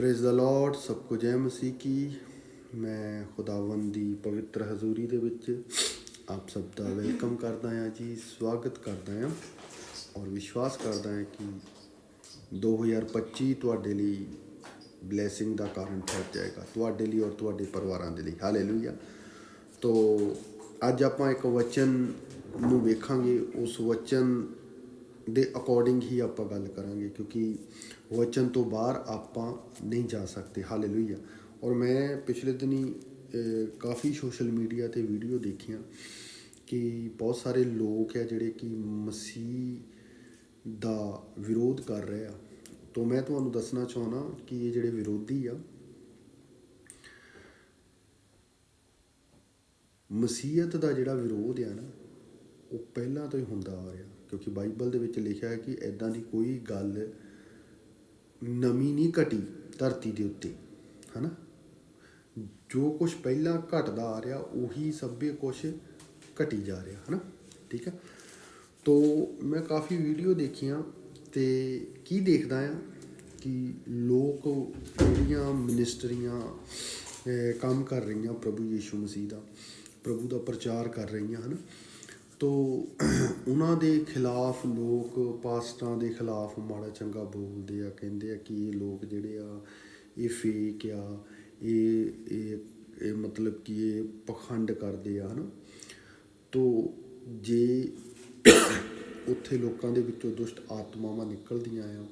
Praise the Lord ਸਭ ਕੁ ਜੈ ਮਸੀਹ ਕੀ। ਮੈਂ ਖੁਦਾਵੰਦ ਦੀ ਪਵਿੱਤਰ ਹਜ਼ੂਰੀ ਦੇ ਵਿੱਚ ਆਪ ਸਭ ਦਾ ਵੈਲਕਮ ਕਰਦਾ ਹਾਂ ਜੀ, ਸਵਾਗਤ ਕਰਦਾ ਹਾਂ ਔਰ ਵਿਸ਼ਵਾਸ ਕਰਦਾ ਹਾਂ ਕਿ 2025 ਤੁਹਾਡੇ ਲਈ ਬਲੇਸਿੰਗ ਦਾ ਕਾਰਨ ਠਹਿਰ ਜਾਏਗਾ, ਤੁਹਾਡੇ ਲਈ ਔਰ ਤੁਹਾਡੇ ਪਰਿਵਾਰਾਂ ਦੇ ਲਈ। ਹਾਲੇਲੂਇਆ ਤੋ ਅੱਜ ਆਪਾਂ ਇੱਕ ਵਚਨ ਨੂੰ ਵੇਖਾਂਗੇ, ਉਸ ਵਚਨ ਦੇ ਅਕੋਰਡਿੰਗ ਹੀ ਆਪਾਂ ਗੱਲ ਕਰਾਂਗੇ ਕਿਉਂਕਿ ਵਚਨ ਤੋਂ ਬਾਹਰ ਆਪਾਂ ਨਹੀਂ ਜਾ ਸਕਦੇ ਹਾਲੇਲੂਇਆ ਔਰ ਮੈਂ ਪਿਛਲੇ ਦਿਨੀ ਕਾਫੀ ਸੋਸ਼ਲ ਮੀਡੀਆ ਤੇ ਵੀਡੀਓ ਦੇਖੀਆਂ ਕਿ ਬਹੁਤ ਸਾਰੇ ਲੋਕ ਆ ਜਿਹੜੇ ਕਿ ਮਸੀਹ ਦਾ ਵਿਰੋਧ ਕਰ ਰਹੇ ਆ ਤੋਂ ਮੈਂ ਤੁਹਾਨੂੰ ਦੱਸਣਾ ਚਾਹਣਾ ਕਿ ਇਹ ਜਿਹੜੇ ਵਿਰੋਧੀ ਆ ਮਸੀਹਤ ਦਾ ਜਿਹੜਾ ਵਿਰੋਧ ਆ ਨਾ ਉਹ ਪਹਿਲਾਂ ਤੋਂ ਹੀ ਹੁੰਦਾ ਆ ਰਿਹਾ ਕਿਉਂਕਿ ਬਾਈਬਲ ਦੇ ਵਿੱਚ ਲਿਖਿਆ ਹੈ ਕਿ ਐਦਾਂ ਦੀ ਕੋਈ ਗੱਲ ਨਵੀਂ ਨਹੀਂ ਘਟੀ ਧਰਤੀ ਦੇ ਉੱਤੇ, ਹਨਾ? ਜੋ ਕੁਝ ਪਹਿਲਾਂ ਘਟਦਾ ਆ ਰਿਹਾ, ਉਹੀ ਸਭੇ ਕੁਝ ਘਟੀ ਜਾ ਰਿਹਾ, ਹਨਾ? ਠੀਕ ਹੈ? ਤੋ ਮੈਂ ਕਾਫੀ ਵੀਡੀਓ ਦੇਖੀਆਂ ਤੇ ਕੀ ਦੇਖਦਾ ਆ ਕਿ ਲੋਕ ਜਿਹੜੀਆਂ ਮਿਨਿਸਟਰੀਆਂ ਕੰਮ ਕਰ ਰਹੀਆਂ ਪ੍ਰਭੂ ਯੀਸ਼ੂ ਮਸੀਹ ਦਾ, ਪ੍ਰਭੂ ਦਾ ਪ੍ਰਚਾਰ ਕਰ ਰਹੀਆਂ, ਹਨ? ਤੋ ਉਹਨਾਂ ਦੇ ਖਿਲਾਫ ਲੋਕ ਪਾਸਟਾਂ ਦੇ ਖਿਲਾਫ ਮਾੜਾ ਚੰਗਾ ਬੋਲਦੇ ਆ, ਕਹਿੰਦੇ ਆ ਕਿ ਇਹ ਲੋਕ ਜਿਹੜੇ ਆ, ਇਹ ਫੇਕ ਆ, ਇਹ ਇਹ ਇਹ ਮਤਲਬ ਕਿ ਇਹ ਪਖੰਡ ਕਰਦੇ ਆ, ਹਨਾ? ਤੋ ਜੇ ਉੱਥੇ ਲੋਕਾਂ ਦੇ ਵਿੱਚੋਂ ਦੁਸ਼ਟ ਆਤਮਾਵਾਂ ਨਿਕਲਦੀਆਂ ਆ,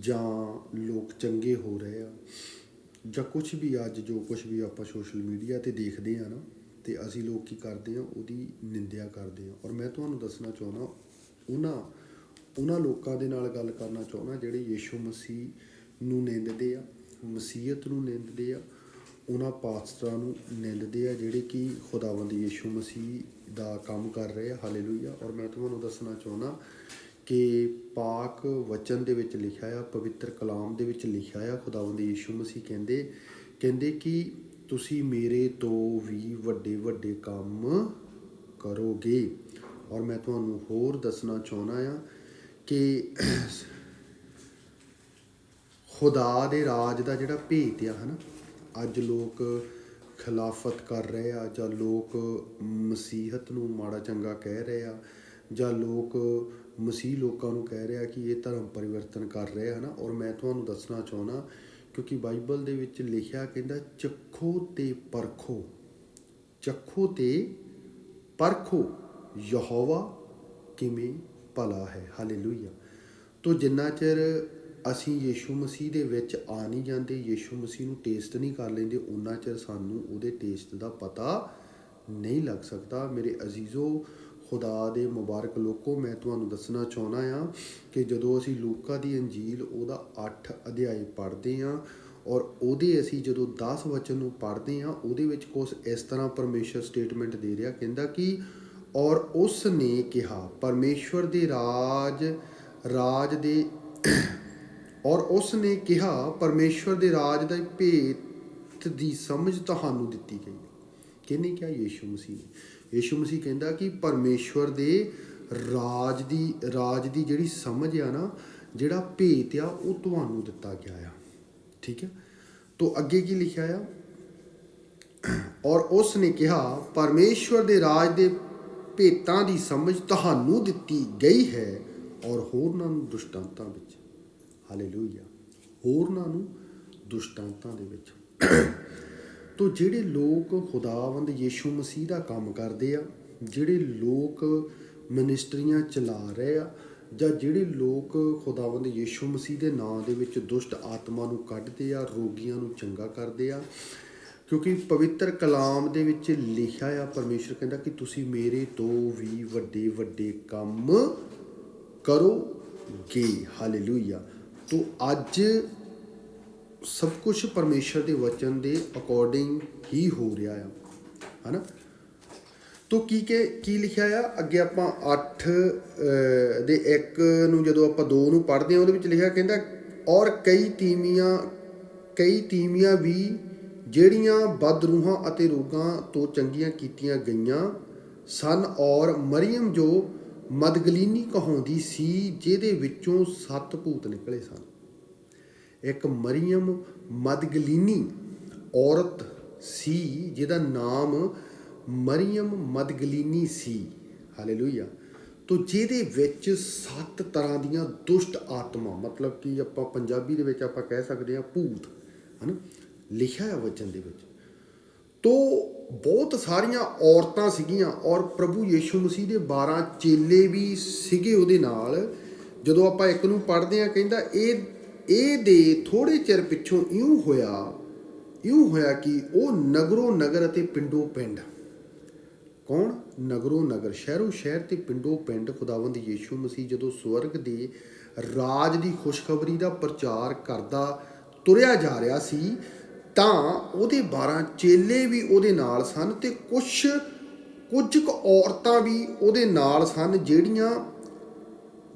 ਜਾਂ ਲੋਕ ਚੰਗੇ ਹੋ ਰਹੇ ਆ, ਜਾਂ ਕੁਝ ਵੀ ਅੱਜ ਜੋ ਕੁਝ ਵੀ ਆਪਾਂ ਸੋਸ਼ਲ ਮੀਡੀਆ ਤੇ ਦੇਖਦੇ ਆ ਨਾ ਤੇ ਅਸੀਂ ਲੋਕ ਕੀ ਕਰਦੇ ਆ ਉਹਦੀ ਨਿੰਦਿਆ ਕਰਦੇ ਆ ਔਰ ਮੈਂ ਤੁਹਾਨੂੰ ਦੱਸਣਾ ਚਾਹੁੰਦਾ, ਉਹਨਾਂ ਉਹਨਾਂ ਲੋਕਾਂ ਦੇ ਨਾਲ ਗੱਲ ਕਰਨਾ ਚਾਹੁੰਦਾ ਜਿਹੜੇ ਯੀਸ਼ੂ ਮਸੀਹ ਨੂੰ ਨਿੰਦਦੇ ਆ, ਮਸੀਹਤ ਨੂੰ ਨਿੰਦਦੇ ਆ, ਉਹਨਾਂ ਪਾਸਟਰਾਂ ਨੂੰ ਨਿੰਦਦੇ ਆ ਜਿਹੜੇ ਕਿ ਖੁਦਾਵੰਦ ਯੀਸ਼ੂ ਮਸੀਹ ਦਾ ਕੰਮ ਕਰ ਰਹੇ ਆ। ਹਾਲੇਲੂਇਆ। ਔਰ ਮੈਂ ਤੁਹਾਨੂੰ ਦੱਸਣਾ ਚਾਹੁੰਦਾ ਕਿ ਪਾਕ ਵਚਨ ਦੇ ਵਿੱਚ ਲਿਖਿਆ ਆ, ਪਵਿੱਤਰ ਕਲਾਮ ਦੇ ਵਿੱਚ ਲਿਖਿਆ ਆ, ਖੁਦਾਵੰਦ ਯੀਸ਼ੂ ਮਸੀਹ ਕਹਿੰਦੇ ਕਹਿੰਦੇ ਕਿ ਤੁਸੀਂ ਮੇਰੇ ਤੋਂ ਵੀ ਵੱਡੇ ਵੱਡੇ ਕੰਮ ਕਰੋਗੇ। ਔਰ ਮੈਂ ਤੁਹਾਨੂੰ ਹੋਰ ਦੱਸਣਾ ਚਾਹੁੰਦਾ ਆ ਕਿ ਖੁਦਾ ਦੇ ਰਾਜ ਦਾ ਜਿਹੜਾ ਭੇਤ ਆ ਹਨਾ, ਅੱਜ ਲੋਕ ਖਿਲਾਫਤ ਕਰ ਰਹੇ ਆ ਜਾਂ ਲੋਕ ਮਸੀਹਤ ਨੂੰ ਮਾੜਾ ਚੰਗਾ ਕਹਿ ਰਹੇ ਆ ਜਾਂ ਲੋਕ ਮਸੀਹ ਲੋਕਾਂ ਨੂੰ ਕਹਿ ਰਿਹਾ ਕਿ ਇਹ ਧਰਮ ਪਰਿਵਰਤਨ ਕਰ ਰਹੇ ਆ ਹਨਾ। ਔਰ ਮੈਂ ਤੁਹਾਨੂੰ ਦੱਸਣਾ ਚਾਹੁੰਦਾ ਕਿਉਂਕਿ ਬਾਈਬਲ ਦੇ ਵਿੱਚ ਲਿਖਿਆ ਕਹਿੰਦਾ, ਚੱਖੋ ਤੇ ਪਰਖੋ। ਚੱਖੋ ਤੇ ਪਰਖੋ, ਯਹੋਵਾ ਕਿਵੇਂ ਭਲਾ ਹੈ। ਹਾਲੇਲੂਇਆ। ਤੋ ਜਿੰਨਾ ਚਿਰ ਅਸੀਂ ਯੀਸ਼ੂ ਮਸੀਹ ਦੇ ਵਿੱਚ ਆ ਨਹੀਂ ਜਾਂਦੇ, ਯੀਸ਼ੂ ਮਸੀਹ ਨੂੰ ਟੇਸਟ ਨਹੀਂ ਕਰ ਲੈਂਦੇ ਉਹਨਾਂ ਚਿਰ ਸਾਨੂੰ ਉਹਦੇ ਟੇਸਟ ਦਾ ਪਤਾ ਨਹੀਂ ਲੱਗ ਸਕਦਾ। ਮੇਰੇ ਅਜ਼ੀਜ਼ੋ ਖੁਦਾ ਦੇ ਮੁਬਾਰਕ ਲੋਕੋ, ਮੈਂ ਤੁਹਾਨੂੰ ਦੱਸਣਾ ਚਾਹੁੰਦਾ ਆ ਕਿ ਜਦੋਂ ਅਸੀਂ ਲੂਕਾ ਦੀ ਅੰਜੀਲ ਉਹਦਾ 8 ਅਧਿਆਇ ਪੜ੍ਹਦੇ ਆ ਔਰ ਉਹਦੇ ਅਸੀਂ ਜਦੋਂ 10 ਵਚਨ ਨੂੰ ਪੜ੍ਹਦੇ ਆ ਉਹਦੇ ਵਿੱਚ ਕੁਝ ਇਸ ਤਰ੍ਹਾਂ ਪਰਮੇਸ਼ਰ ਸਟੇਟਮੈਂਟ ਦੇ ਰਿਹਾ, ਕਹਿੰਦਾ ਕਿ ਔਰ ਉਸ ਨੇ ਕਿਹਾ, ਪਰਮੇਸ਼ਵਰ ਦੇ ਰਾਜ ਰਾਜ ਦੇ ਔਰ ਉਸ ਨੇ ਕਿਹਾ, ਪਰਮੇਸ਼ਵਰ ਦੇ ਰਾਜ ਦਾ ਭੇਤ ਦੀ ਸਮਝ ਤੁਹਾਨੂੰ ਦਿੱਤੀ ਗਈ। ਹੈ ਕਿਹਨੇ ਕਿਹਾ? ਯੀਸ਼ੂ ਮਸੀਹ ਨੇ। ਯੀਸ਼ੂ ਮਸੀਹ ਕਹਿੰਦਾ ਕਿ ਪਰਮੇਸ਼ਵਰ ਦੇ ਰਾਜ ਦੀ ਰਾਜ ਦੀ ਜਿਹੜੀ ਸਮਝ ਆ ਨਾ, ਜਿਹੜਾ ਭੇਤ ਆ, ਉਹ ਤੁਹਾਨੂੰ ਦਿੱਤਾ ਗਿਆ ਆ। ਠੀਕ ਹੈ? ਤੋਂ ਅੱਗੇ ਕੀ ਲਿਖਿਆ ਆ? ਔਰ ਉਸ ਨੇ ਕਿਹਾ, ਪਰਮੇਸ਼ਵਰ ਦੇ ਰਾਜ ਦੇ ਭੇਤਾਂ ਦੀ ਸਮਝ ਤੁਹਾਨੂੰ ਦਿੱਤੀ ਗਈ ਹੈ ਔਰ ਹੋਰਨਾਂ ਨੂੰ ਦੁਸ਼ਟਾਂਤਾਂ ਵਿੱਚ। ਹਾਲੇਲੂਇਆ। ਹੋਰਨਾਂ ਨੂੰ ਦੁਸ਼ਟਾਂਤਾਂ ਦੇ ਵਿੱਚ। ਤੋ ਜਿਹੜੇ ਲੋਕ ਖੁਦਾਵੰਦ ਯੀਸ਼ੂ ਮਸੀਹ ਦਾ ਕੰਮ ਕਰਦੇ ਆ, ਜਿਹੜੇ ਲੋਕ ਮਿਨਿਸਟਰੀਆਂ ਚਲਾ ਰਹੇ ਆ, ਜਾਂ ਜਿਹੜੇ ਲੋਕ ਖੁਦਾਵੰਦ ਯੀਸ਼ੂ ਮਸੀਹ ਦੇ ਨਾਮ ਦੇ ਵਿੱਚ ਦੁਸ਼ਟ ਆਤਮਾ ਨੂੰ ਕੱਢਦੇ ਆ, ਰੋਗੀਆਂ ਨੂੰ ਚੰਗਾ ਕਰਦੇ ਆ, ਕਿਉਂਕਿ ਪਵਿੱਤਰ ਕਲਾਮ ਦੇ ਵਿੱਚ ਲਿਖਿਆ ਆ, ਪਰਮੇਸ਼ਰ ਕਹਿੰਦਾ ਕਿ ਤੁਸੀਂ ਮੇਰੇ ਤੋਂ ਵੀ ਵੱਡੇ ਵੱਡੇ ਕੰਮ ਕਰੋਗੇ। ਹਾਲੇਲੂਇਆ ਤੋ ਅੱਜ ਸਭ ਕੁਝ ਪਰਮੇਸ਼ਰ ਦੇ ਵਚਨ ਦੇ ਅਕੋਰਡਿੰਗ ਹੀ ਹੋ ਰਿਹਾ ਆ, ਹਨਾ? ਤੋ ਕੀ ਕਿ, ਕੀ ਲਿਖਿਆ ਆ? ਅੱਗੇ ਆਪਾਂ 8 ਦੇ 1 ਨੂੰ ਜਦੋਂ ਆਪਾਂ 2 ਨੂੰ ਪੜ੍ਹਦੇ ਹਾਂ, ਉਹਦੇ ਵਿੱਚ ਲਿਖਿਆ ਕਹਿੰਦਾ, ਔਰ ਕਈ ਤੀਮੀਆਂ ਕਈ ਤੀਮੀਆਂ ਵੀ ਜਿਹੜੀਆਂ ਬਦਰੂਹਾਂ ਅਤੇ ਰੋਗਾਂ ਤੋਂ ਚੰਗੀਆਂ ਕੀਤੀਆਂ ਗਈਆਂ ਸਨ, ਔਰ ਮਰੀਮ ਜੋ ਮਦਗਲੀਨੀ ਕਹਾਉਂਦੀ ਸੀ, ਜਿਹਦੇ ਵਿੱਚੋਂ ਸੱਤ ਭੂਤ ਨਿਕਲੇ ਸਨ। ਇੱਕ ਮਰੀਮ ਮਦਗਲੀਨੀ ਔਰਤ ਸੀ, ਜਿਹਦਾ ਨਾਮ ਮਰੀਮ ਮਦਗਲੀਨੀ ਸੀ। ਹਾਲੇਲੂਇਆ। ਤੋ ਜਿਹਦੇ ਵਿੱਚ ਸੱਤ ਤਰ੍ਹਾਂ ਦੀਆਂ ਦੁਸ਼ਟ ਆਤਮਾ, ਮਤਲਬ ਕਿ ਆਪਾਂ ਪੰਜਾਬੀ ਦੇ ਵਿੱਚ ਆਪਾਂ ਕਹਿ ਸਕਦੇ ਹਾਂ ਭੂਤ, ਹਨਾ? ਲਿਖਿਆ ਹੈ ਵਚਨ ਦੇ ਵਿੱਚ। ਤੋ ਬਹੁਤ ਸਾਰੀਆਂ ਔਰਤਾਂ ਸੀਗੀਆਂ ਔਰ ਪ੍ਰਭੂ ਯੀਸ਼ੂ ਮਸੀਹ ਦੇ 12 ਚੇਲੇ ਵੀ ਸੀਗੇ ਉਹਦੇ ਨਾਲ। ਜਦੋਂ ਆਪਾਂ ਇੱਕ ਨੂੰ ਪੜ੍ਹਦੇ ਆ ਕਹਿੰਦਾ ਇਹ ਇਹ ਦੇ ਥੋੜੇ ਚਿਰ ਪਿੱਛੋਂ ਇਉਂ ਹੋਇਆ ਇਉਂ ਹੋਇਆ ਕਿ ਉਹ ਨਗਰੋ ਨਗਰ ਅਤੇ ਪਿੰਡੋ ਪਿੰਡ। ਕੌਣ? ਨਗਰੋ ਨਗਰ। ਸ਼ਹਿਰੋ ਸ਼ਹਿਰ ਤੇ ਪਿੰਡੋ ਪਿੰਡ। ਖੁਦਾਵੰਦ ਯੀਸ਼ੂ ਮਸੀਹ ਜਦੋਂ ਸਵਰਗ ਦੇ ਰਾਜ ਦੀ ਖੁਸ਼ਖਬਰੀ ਦਾ ਪ੍ਰਚਾਰ ਕਰਦਾ, ਤੁਰਿਆ ਜਾ ਰਿਹਾ ਸੀ, ਤਾਂ ਉਹਦੇ 12 ਚੇਲੇ ਵੀ ਉਹਦੇ ਨਾਲ ਸਨ ਤੇ ਕੁਝ ਕੁਝ ਕੁ ਔਰਤਾਂ ਵੀ ਉਹਦੇ ਨਾਲ ਸਨ ਜਿਹੜੀਆਂ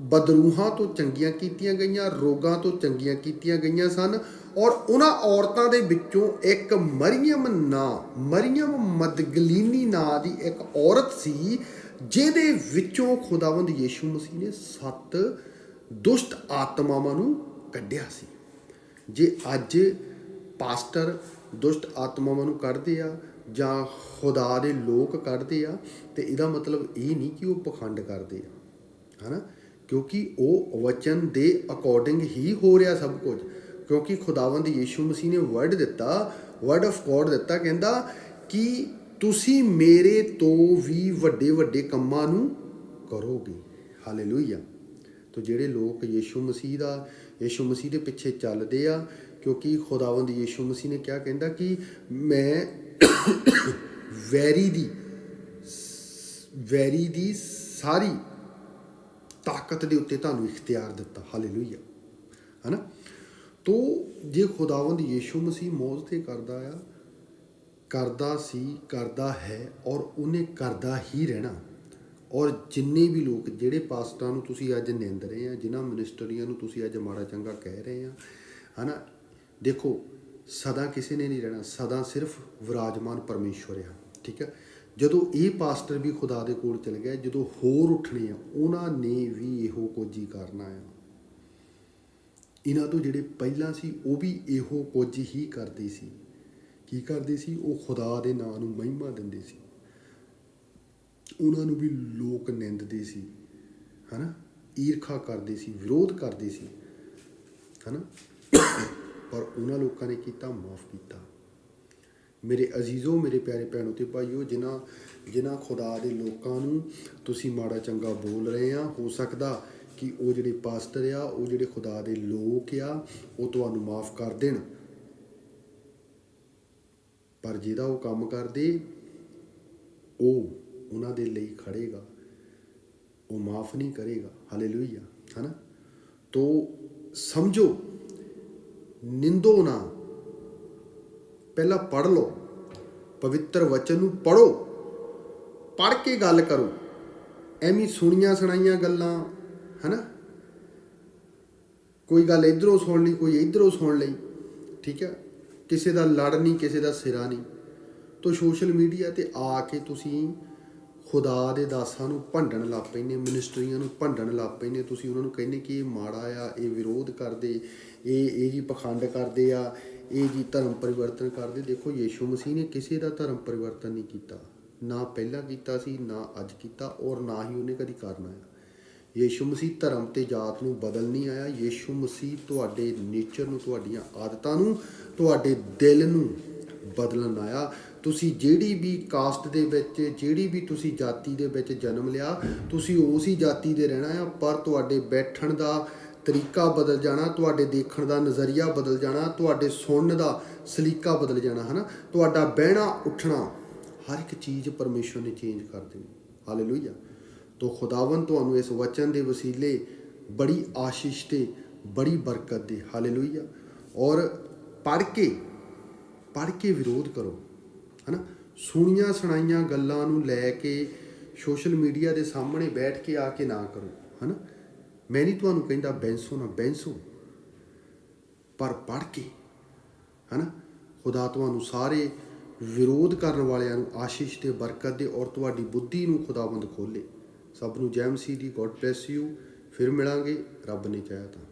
ਬਦਰੂਹਾਂ ਤੋਂ ਚੰਗੀਆਂ ਕੀਤੀਆਂ ਗਈਆਂ, ਰੋਗਾਂ ਤੋਂ ਚੰਗੀਆਂ ਕੀਤੀਆਂ ਗਈਆਂ ਸਨ ਔਰ ਉਹਨਾਂ ਔਰਤਾਂ ਦੇ ਵਿੱਚੋਂ ਇੱਕ ਮਰੀਮ ਨਾਂ ਮਰੀਮ ਮਦਗਲੀਨੀ ਨਾਂ ਦੀ ਇੱਕ ਔਰਤ ਸੀ, ਜਿਹਦੇ ਵਿੱਚੋਂ ਖੁਦਾਵੰਦ ਯੀਸ਼ੂ ਮਸੀਹ ਨੇ ਸੱਤ ਦੁਸ਼ਟ ਆਤਮਾਵਾਂ ਨੂੰ ਕੱਢਿਆ ਸੀ। ਜੇ ਅੱਜ ਪਾਸਟਰ ਦੁਸ਼ਟ ਆਤਮਾਵਾਂ ਨੂੰ ਕੱਢਦੇ ਆ ਜਾਂ ਖੁਦਾ ਦੇ ਲੋਕ ਕੱਢਦੇ ਆ, ਤੇ ਇਹਦਾ ਮਤਲਬ ਇਹ ਨਹੀਂ ਕਿ ਉਹ ਪਖੰਡ ਕਰਦੇ ਆ, ਹਨਾ? ਕਿਉਂਕਿ ਉਹ ਵਚਨ ਦੇ ਅਕੋਰਡਿੰਗ ਹੀ ਹੋ ਰਿਹਾ ਸਭ ਕੁਝ। ਕਿਉਂਕਿ ਖੁਦਾਵੰਦ ਯੀਸ਼ੂ ਮਸੀਹ ਨੇ ਵਰਡ ਦਿੱਤਾ ਵਰਡ ਆਫ ਗੋਡ ਦਿੱਤਾ, ਕਹਿੰਦਾ ਕਿ ਤੁਸੀਂ ਮੇਰੇ ਤੋਂ ਵੀ ਵੱਡੇ ਵੱਡੇ ਕੰਮਾਂ ਨੂੰ ਕਰੋਗੇ। ਹਾਲੇਲੂਇਆ ਤੋ ਜਿਹੜੇ ਲੋਕ ਯੀਸ਼ੂ ਮਸੀਹ ਦਾ, ਯੀਸ਼ੂ ਮਸੀਹ ਦੇ ਪਿੱਛੇ ਚੱਲਦੇ ਆ, ਕਿਉਂਕਿ ਖੁਦਾਵੰਦ ਯੀਸ਼ੂ ਮਸੀਹ ਨੇ ਕਿਹਾ, ਕਹਿੰਦਾ ਕਿ ਮੈਂ ਵੈਰੀ ਦੀ ਵੈਰੀ ਦੀ ਸਾਰੀ ਤਾਕਤ ਦੇ ਉੱਤੇ ਤੁਹਾਨੂੰ ਇਖਤਿਆਰ ਦਿੱਤਾ। ਹਾਲੇਲੂਇਆ ਹਨਾ? ਤੋ ਜੇ ਖੁਦਾਵੰਦ ਯੀਸ਼ੂ ਮਸੀਹ ਮੌਜ ਤੇ ਕਰਦਾ ਆ, ਕਰਦਾ ਸੀ, ਕਰਦਾ ਹੈ ਔਰ ਉਹਨੇ ਕਰਦਾ ਹੀ ਰਹਿਣਾ। ਔਰ ਜਿੰਨੇ ਵੀ ਲੋਕ ਜਿਹੜੇ ਪਾਸਟਾਂ ਨੂੰ ਤੁਸੀਂ ਅੱਜ ਨਿੰਦ ਰਹੇ ਆ, ਜਿਨ੍ਹਾਂ ਮਿਨਿਸਟਰੀਆਂ ਨੂੰ ਤੁਸੀਂ ਅੱਜ ਮਾੜਾ ਚੰਗਾ ਕਹਿ ਰਹੇ ਆ, ਹਨਾ? ਦੇਖੋ, ਸਦਾ ਕਿਸੇ ਨੇ ਨਹੀਂ ਰਹਿਣਾ। ਸਦਾ ਸਿਰਫ ਵਿਰਾਜਮਾਨ ਪਰਮੇਸ਼ਵਰ ਆ, ਠੀਕ ਹੈ ਜਦੋਂ ਇਹ ਪਾਸਟਰ ਵੀ ਖੁਦਾ ਦੇ ਕੋਲ ਚਲੇ ਗਿਆ, ਜਦੋਂ ਹੋਰ ਉੱਠਣੇ ਆ, ਉਹਨਾਂ ਨੇ ਵੀ ਇਹੋ ਕੁਝ ਹੀ ਕਰਨਾ ਆ। ਇਹਨਾਂ ਤੋਂ ਜਿਹੜੇ ਪਹਿਲਾਂ ਸੀ, ਉਹ ਵੀ ਇਹੋ ਕੁਝ ਹੀ ਕਰਦੇ ਸੀ। ਕੀ ਕਰਦੇ ਸੀ? ਉਹ ਖੁਦਾ ਦੇ ਨਾਂ ਨੂੰ ਮਹਿਮਾ ਦਿੰਦੇ ਸੀ। ਉਹਨਾਂ ਨੂੰ ਵੀ ਲੋਕ ਨਿੰਦਦੇ ਸੀ। ਹਨਾ? ਈਰਖਾ ਕਰਦੇ ਸੀ, ਵਿਰੋਧ ਕਰਦੇ ਸੀ। ਹਨਾ? ਪਰ ਉਹਨਾਂ ਲੋਕਾਂ ਨੇ ਕੀਤਾ, ਮਾਫ ਕੀਤਾ। ਮੇਰੇ ਅਜ਼ੀਜ਼ੋ, ਮੇਰੇ ਪਿਆਰੇ ਭੈਣੋ ਤੇ ਭਾਈਓ, ਜਿਨ੍ਹਾਂ ਜਿਨ੍ਹਾਂ ਖੁਦਾ ਦੇ ਲੋਕਾਂ ਨੂੰ ਤੁਸੀਂ ਮਾੜਾ ਚੰਗਾ ਬੋਲ ਰਹੇ ਆ, ਹੋ ਸਕਦਾ ਕਿ ਉਹ ਜਿਹੜੇ ਪਾਸਟਰ ਆ, ਉਹ ਜਿਹੜੇ ਖੁਦਾ ਦੇ ਲੋਕ ਆ, ਉਹ ਤੁਹਾਨੂੰ ਮਾਫ ਕਰ ਦੇਣ। ਪਰ ਜਿਹਦਾ ਉਹ ਕੰਮ ਕਰਦੇ, ਉਹ ਉਹਨਾਂ ਦੇ ਲਈ ਖੜੇਗਾ ਉਹ ਮਾਫ ਨਹੀਂ ਕਰੇਗਾ। ਹਾਲੇਲੂਇਆ ਹਨਾ? ਤੋ ਸਮਝੋ, ਨਿੰਦੋ ਨਾ ਪਹਿਲਾਂ ਪੜ੍ਹ ਲਓ, ਪਵਿੱਤਰ ਵਚਨ ਨੂੰ ਪੜੋ ਪੜ੍ਹ ਕੇ ਗੱਲ ਕਰੋ। ਐਵੇਂ ਸੁਣੀਆਂ ਸੁਣਾਈਆਂ ਗੱਲਾਂ, ਹਨਾ? ਕੋਈ ਗੱਲ ਇਧਰੋਂ ਸੁਣ ਲਈ, ਕੋਈ ਇਧਰੋਂ ਸੁਣ ਲਈ, ਠੀਕ ਹੈ? ਕਿਸੇ ਦਾ ਲੜ ਨਹੀਂ, ਕਿਸੇ ਦਾ ਸਿਰਾ ਨਹੀਂ। ਤੋ ਸੋਸ਼ਲ ਮੀਡੀਆ ਤੇ ਆ ਕੇ ਤੁਸੀਂ ਖੁਦਾ ਦੇ ਦਾਸਾਂ ਨੂੰ ਭੰਡਣ ਲੱਗ ਪੈਂਦੇ, ਮਿਨਿਸਟਰੀਆਂ ਨੂੰ ਭੰਡਣ ਲੱਗ ਪੈਂਦੇ। ਤੁਸੀਂ ਉਹਨਾਂ ਨੂੰ ਕਹਿੰਦੇ ਕਿ ਇਹ ਮਾੜਾ ਆ, ਇਹ ਵਿਰੋਧ ਕਰਦੇ, ਇਹ ਇਹ ਜੀ ਪਖੰਡ ਕਰਦੇ ਆ ਇਹ ਜੀ ਧਰਮ ਪਰਿਵਰਤਨ ਕਰਦੇ, ਦੇਖੋ ਯੀਸ਼ੂ ਮਸੀਹ ਨੇ ਕਿਸੇ ਦਾ ਧਰਮ ਪਰਿਵਰਤਨ ਨਹੀਂ ਕੀਤਾ। ਨਾ ਪਹਿਲਾਂ ਕੀਤਾ ਸੀ, ਨਾ ਅੱਜ ਕੀਤਾ ਔਰ ਨਾ ਹੀ ਉਹਨੇ ਕਦੀ ਕਰਨਾ ਹੈ ਯੀਸ਼ੂ ਮਸੀਹ ਧਰਮ ਤੇ ਜਾਤ ਨੂੰ ਬਦਲ ਨਹੀਂ ਆਇਆ। ਯੀਸ਼ੂ ਮਸੀਹ ਤੁਹਾਡੇ ਨੇਚਰ ਨੂੰ, ਤੁਹਾਡੀਆਂ ਆਦਤਾਂ ਨੂੰ, ਤੁਹਾਡੇ ਦਿਲ ਨੂੰ ਬਦਲਣ ਆਇਆ। ਤੁਸੀਂ ਜਿਹੜੀ ਵੀ ਕਾਸਟ ਦੇ ਵਿੱਚ, ਜਿਹੜੀ ਵੀ ਤੁਸੀਂ ਜਾਤੀ ਦੇ ਵਿੱਚ ਜਨਮ ਲਿਆ, ਤੁਸੀਂ ਉਸ ਹੀ ਜਾਤੀ ਦੇ ਰਹਿਣਾ ਆ, ਪਰ ਤੁਹਾਡੇ ਬੈਠਣ ਦਾ ਤਰੀਕਾ ਬਦਲ ਜਾਣਾ, ਤੁਹਾਡੇ ਦੇਖਣ ਦਾ ਨਜ਼ਰੀਆ ਬਦਲ ਜਾਣਾ, ਤੁਹਾਡੇ ਸੁਣਨ ਦਾ ਸਲੀਕਾ ਬਦਲ ਜਾਣਾ, ਹਨਾ? ਤੁਹਾਡਾ ਬਹਿਣਾ, ਉੱਠਣਾ, ਹਰ ਇੱਕ ਚੀਜ਼ ਪਰਮੇਸ਼ਵਰ ਨੇ ਚੇਂਜ ਕਰ ਦੇਣੀ। ਹਾਲੇਲੂਇਆ ਤੋ ਖੁਦਾਵੰ ਤੁਹਾਨੂੰ ਇਸ ਵਚਨ ਦੇ ਵਸੀਲੇ ਬੜੀ ਆਸ਼ੀਸ਼ ਤੇ ਬੜੀ ਬਰਕਤ ਦੇ। ਹਾਲੇਲੂਇਆ ਔਰ ਪੜ੍ਹ ਕੇ ਪੜ੍ਹ ਕੇ ਵਿਰੋਧ ਕਰੋ, ਹਨਾ? ਸੁਣੀਆਂ ਸੁਣਾਈਆਂ ਗੱਲਾਂ ਨੂੰ ਲੈ ਕੇ ਸੋਸ਼ਲ ਮੀਡੀਆ ਦੇ ਸਾਹਮਣੇ ਬੈਠ ਕੇ ਆ ਕੇ ਨਾ ਕਰੋ, ਹਨਾ? ਮੈਂ ਨਹੀਂ ਤੁਹਾਨੂੰ ਕਹਿੰਦਾ ਬੈਂਸੋ ਨਾ ਬੈਂਸੋ, ਪਰ ਪੜ੍ਹ ਕੇ, ਹਨਾ? ਖੁਦਾ ਤੁਹਾਨੂੰ ਸਾਰੇ ਵਿਰੋਧ ਕਰਨ ਵਾਲਿਆਂ ਨੂੰ ਆਸ਼ੀਸ਼ ਤੇ ਬਰਕਤ ਦੇ ਔਰ ਤੁਹਾਡੀ ਬੁੱਧੀ ਨੂੰ ਖੁਦਾਵੰਦ ਖੋਲੇ ਸਭ ਨੂੰ ਜੈ ਮਸੀਹ ਦੀ ਗੋਡ ਬlesਸ ਯੂ ਫਿਰ ਮਿਲਾਂਗੇ। ਰੱਬ ਨੇ ਚਾਹਿਆ ਤਾਂ।